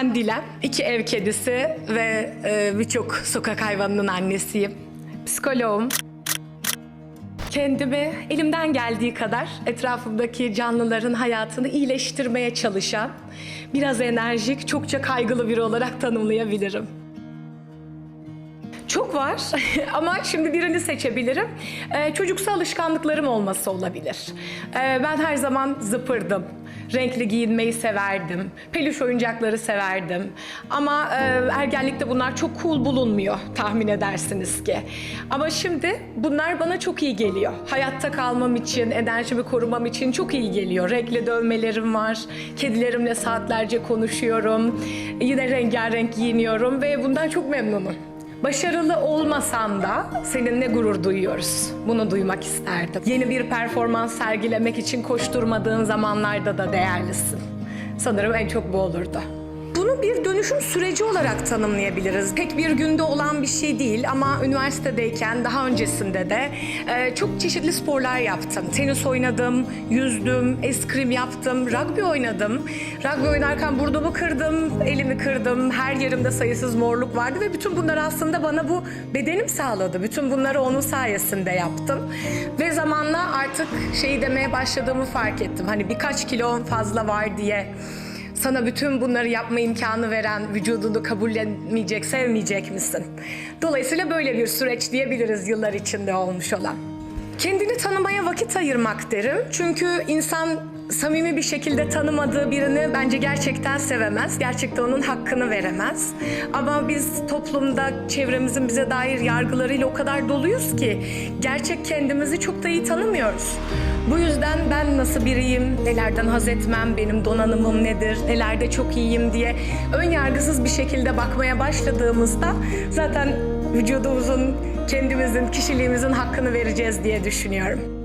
Ben Dilem. İki ev kedisi ve e, birçok sokak hayvanının annesiyim. Psikoloğum. Kendimi elimden geldiği kadar etrafımdaki canlıların hayatını iyileştirmeye çalışan, biraz enerjik, çokça kaygılı biri olarak tanımlayabilirim. Çok var ama şimdi birini seçebilirim. Ee, çocuksu alışkanlıklarım olması olabilir. Ee, ben her zaman zıpırdım. Renkli giyinmeyi severdim. Peluş oyuncakları severdim. Ama e, ergenlikte bunlar çok cool bulunmuyor tahmin edersiniz ki. Ama şimdi bunlar bana çok iyi geliyor. Hayatta kalmam için, enerjimi korumam için çok iyi geliyor. Renkli dövmelerim var. Kedilerimle saatlerce konuşuyorum. Yine rengarenk giyiniyorum ve bundan çok memnunum. Başarılı olmasan da seninle gurur duyuyoruz. Bunu duymak isterdim. Yeni bir performans sergilemek için koşturmadığın zamanlarda da değerlisin. Sanırım en çok bu olurdu. Bir dönüşüm süreci olarak tanımlayabiliriz. Pek bir günde olan bir şey değil ama üniversitedeyken daha öncesinde de e, çok çeşitli sporlar yaptım. Tenis oynadım, yüzdüm, eskrim yaptım, rugby oynadım. Rugby oynarken burnumu kırdım, elimi kırdım. Her yerimde sayısız morluk vardı ve bütün bunlar aslında bana bu bedenim sağladı. Bütün bunları onun sayesinde yaptım. Ve zamanla artık şeyi demeye başladığımı fark ettim. Hani birkaç kilo fazla var diye sana bütün bunları yapma imkanı veren vücudunu kabullenmeyecek, sevmeyecek misin? Dolayısıyla böyle bir süreç diyebiliriz yıllar içinde olmuş olan. Kendini tanımaya vakit ayırmak derim. Çünkü insan samimi bir şekilde tanımadığı birini bence gerçekten sevemez. Gerçekten onun hakkını veremez. Ama biz toplumda çevremizin bize dair yargılarıyla o kadar doluyuz ki gerçek kendimizi çok da iyi tanımıyoruz. Bu yüzden ben nasıl biriyim, nelerden haz etmem, benim donanımım nedir, nelerde çok iyiyim diye ön yargısız bir şekilde bakmaya başladığımızda zaten vücudumuzun, kendimizin, kişiliğimizin hakkını vereceğiz diye düşünüyorum.